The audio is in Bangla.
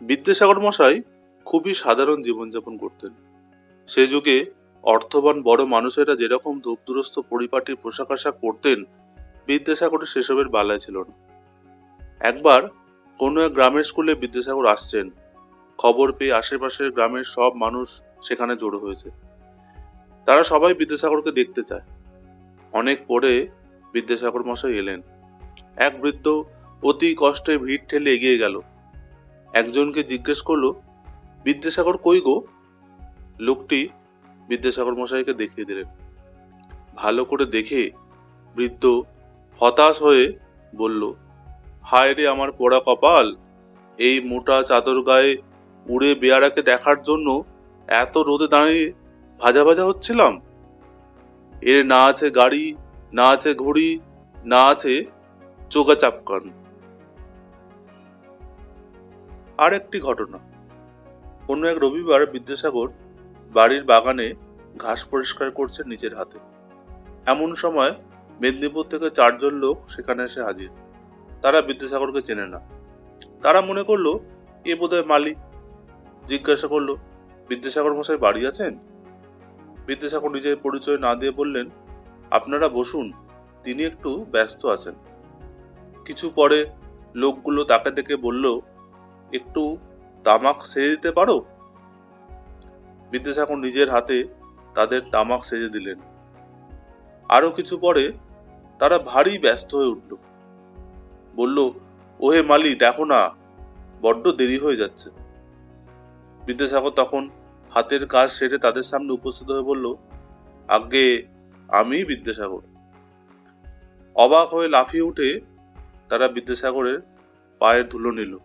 বিদ্যাসাগর মশাই খুবই সাধারণ জীবনযাপন করতেন। সে যুগে অর্থবান বড় মানুষেরা যেরকম ধূপদুরস্ত পরিপাটির পোশাক আশাক পরতেন বিদ্যাসাগরের সেসবের বালায় ছিল না। একবার কোনো এক গ্রামের স্কুলে বিদ্যাসাগর আসছেন। খবর পেয়ে আশেপাশের গ্রামের সব মানুষ সেখানে জড়ো হয়েছে। তারা সবাই বিদ্যাসাগরকে দেখতে চায়। অনেক পরে বিদ্যাসাগর মশাই এলেন। এক বৃদ্ধ অতি কষ্টে ভিড় ঠেলে এগিয়ে গেল। একজনকে জিজ্ঞেস করল, বিদ্যাসাগর কই গো? লোকটি বিদ্যাসাগর মশাইকে দেখিয়ে দিলেন। ভালো করে দেখে বৃদ্ধ হতাশ হয়ে বলল, হায় রে আমার পোড়া কপাল, এই মোটা চাদর গায়ে উড়ে বেয়ারাকে দেখার জন্য এত রোদে দাঁড়িয়ে ভাজা ভাজা হচ্ছিলাম? এর না আছে গাড়ি, না আছে ঘড়ি, না আছে চোগা চাপকান আর একটি ঘটনা। অন্য এক রবিবার বিদ্যাসাগর বাড়ির বাগানে ঘাস পরিষ্কার করছে নিজের হাতে। এমন সময় মেদিনীপুর থেকে চারজন লোক সেখানে এসে হাজির। তারা বিদ্যাসাগরকে চেনে না। তারা মনে করল, এ বোধহয় মালি জিজ্ঞাসা করল, বিদ্যাসাগর মশাই বাড়ি আছেন? বিদ্যাসাগর নিজের পরিচয় না দিয়ে বললেন, আপনারা বসুন, তিনি একটু ব্যস্ত আছেন। কিছু পরে লোকগুলো তাকে ডেকে বলল একটু তামাক সেজে দিতে পারো? বিদ্যাসাগর নিজের হাতে তাদের তামাক সেজে দিলেন। আরও কিছু পরে তারা ভারী ব্যস্ত হয়ে উঠল। বলল, ওহে মালি, দেখো না, বড্ড দেরি হয়ে যাচ্ছে। বিদ্যাসাগর তখন হাতের কাজ সেরে তাদের সামনে উপস্থিত হয়ে বলল, আগে আমি বিদ্যাসাগর। অবাক হয়ে লাফিয়ে উঠে তারা বিদ্যাসাগরের পায়ের ধুলো নিল।